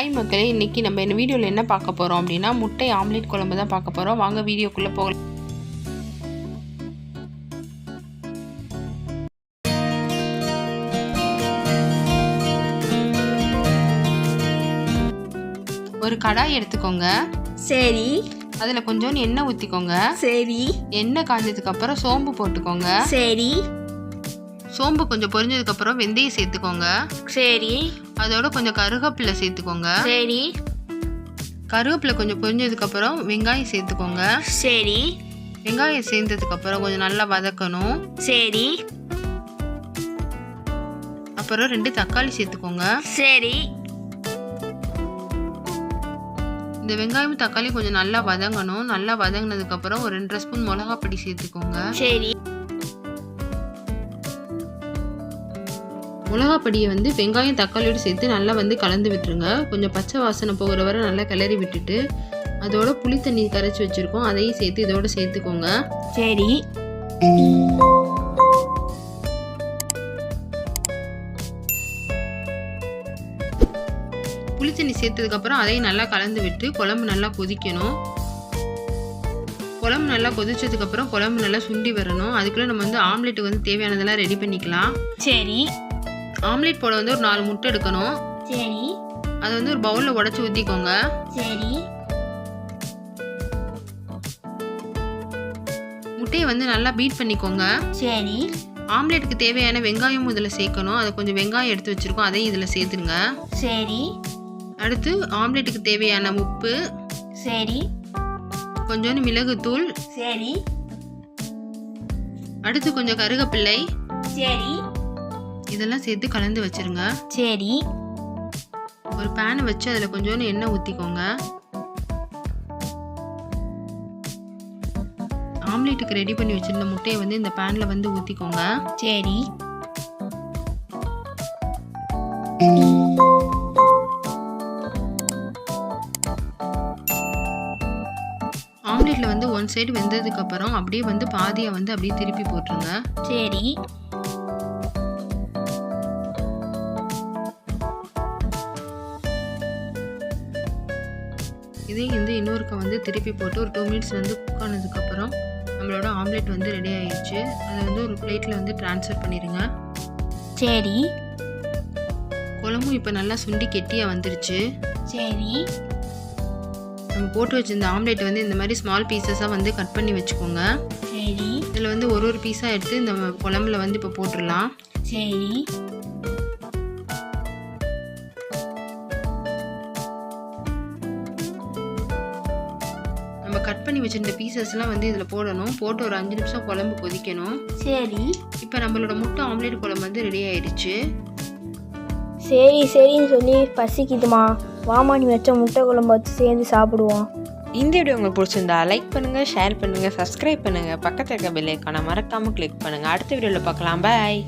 Hi மக்களே இன்றைக்கி நம்ம இந்த வீடியோவில் என்ன பார்க்க போகிறோம் அப்படின்னா முட்டை ஆம்லேட் குழம்பு தான் பார்க்க போகிறோம் வாங்க வீடியோக்குள்ளே போகலாம். ஒரு கடாய் எடுத்துக்கோங்க. சரி. அதில் கொஞ்சோண்டு எண்ணெய் ஊற்றிக்கோங்க சரி. எண்ணெய் காஞ்சதுக்கு அப்புறம் சோம்பு போட்டுக்கோங்க. சரி. சோம்பு கொஞ்சம் பொரிஞ்சதுக்கு அப்புறம் வெந்தயம் சேர்த்துக்கோங்க. சரி. அதோட கொஞ்சம் கருவேப்பிலை சேர்த்துக்கோங்க. சரி. கருவேப்பிலை கொஞ்சம் பொரிஞ்சதுக்கு அப்புறம் வெங்காயம் சேர்த்துக்கோங்க. சரி. வெங்காயம் சேர்ந்ததுக்கு அப்புறம் கொஞ்சம் நல்லா வதக்கணும். சரி. அப்புறம் ரெண்டு தக்காளி சேர்த்துக்கோங்க. சரி. இந்த வெங்காயம் தக்காளி கொஞ்சம் நல்லா வதங்கணும். நல்லா வதங்கினதுக்கு அப்புறம் ஒரு ரெண்டரை ஸ்பூன் மிளகாப் பொடி சேர்த்துக்கோங்க. சரி. மிளகாப் பொடியை வந்து வெங்காயம் தக்காளியோடு சேர்த்து நல்லா வந்து கலந்து விட்டுருங்க. கொஞ்சம் பச்சை வாசனை போகிற வரை நல்லா கிளறி விட்டுட்டு அதோட புளி தண்ணி கரைச்சி வச்சுருக்கோம். அதையும் சேர்த்து இதோட சேர்த்துக்கோங்க. சரி. புளி தண்ணி சேர்த்ததுக்கப்புறம் அதையும் நல்லா கலந்து விட்டு குழம்பு நல்லா கொதிக்கணும். குழம்பு நல்லா கொதிச்சதுக்கப்புறம் குழம்பு நல்லா சுண்டி வரணும். அதுக்குள்ளே நம்ம வந்து ஆம்லெட்டுக்கு வந்து தேவையானதெல்லாம் ரெடி பண்ணிக்கலாம். சரி. ஆம்லெட் போட வந்து ஒரு நாலு முட்டை எடுக்கணும். சரி. அதை வந்து ஒரு பவுலில் உடச்சி ஊற்றிக்கோங்க சரி. முட்டையை வந்து நல்லா பீட் பண்ணிக்கோங்க. சரி. ஆம்லெட்டுக்கு தேவையான வெங்காயம் இதில் சேர்க்கணும். அதை கொஞ்சம் வெங்காயம் எடுத்து வச்சுருக்கோம். அதையும் இதில் சேர்த்துருங்க. சரி. அடுத்து ஆம்லெட்டுக்கு தேவையான உப்பு. சரி. கொஞ்சோண்டு மிளகுத்தூள். சரி. அடுத்து கொஞ்சம் கருகப்பிள்ளை. சரி. இதெல்லாம் சேர்த்து கலந்து வச்சிருங்க. சரி. ஒரு பேனை வச்சு அதில் கொஞ்சோண்டு எண்ணெய் ஊற்றிக்கோங்க ஆம்லேட்டுக்கு ரெடி பண்ணி வச்சிருந்த முட்டையை வந்து இந்த பேனில் வந்து ஊற்றிக்கோங்க சரி. ஆம்லேட்டில் வந்து ஒன் சைடு வெந்ததுக்கு அப்புறம் அப்படியே வந்து பாதியை வந்து அப்படியே திருப்பி போட்டுருங்க. சரி. இதே வந்து இன்னொருக்க வந்து திருப்பி போட்டு ஒரு டூ மினிட்ஸ் வந்து குக் ஆனதுக்கப்புறம் நம்மளோட ஆம்லேட் வந்து ரெடி ஆயிடுச்சு அதை வந்து ஒரு பிளேட்டில் வந்து ட்ரான்ஸ்ஃபர் பண்ணிடுங்க சரி. குழம்பும் இப்போ நல்லா சுண்டி கெட்டியாக வந்துருச்சு. சரி. நம்ம போட்டு வச்சிருந்த ஆம்லேட் வந்து இந்த மாதிரி ஸ்மால் பீசஸாக வந்து கட் பண்ணி வச்சுக்கோங்க. சரி. இதில் வந்து ஒரு ஒரு பீஸாக எடுத்து இந்த குழம்புல வந்து இப்போ போட்டுடலாம். சரி. நம்ம கட் பண்ணி வச்சிருந்த பீசஸ்லாம் வந்து இதில் போடணும். போட்டு ஒரு அஞ்சு நிமிஷம் குழம்பு கொதிக்கணும். சரி. இப்போ நம்மளோட முட்டை ஆம்லேட் குழம்பு வந்து ரெடி ஆயிடுச்சு. சரி சரின்னு சொல்லி பசிக்குதுமா. வாமா நீ வச்ச முட்டை குழம்பு வச்சு சேர்ந்து சாப்பிடுவோம். இந்த வீடியோ உங்களுக்கு பிடிச்சிருந்தா லைக் பண்ணுங்கள் ஷேர் பண்ணுங்கள் சப்ஸ்கிரைப் பண்ணுங்கள் பக்கத்தில் இருக்க பெல் ஐக்கானை மறக்காமல் கிளிக் பண்ணுங்கள் அடுத்த வீடியோவில் பார்க்கலாம். பாய்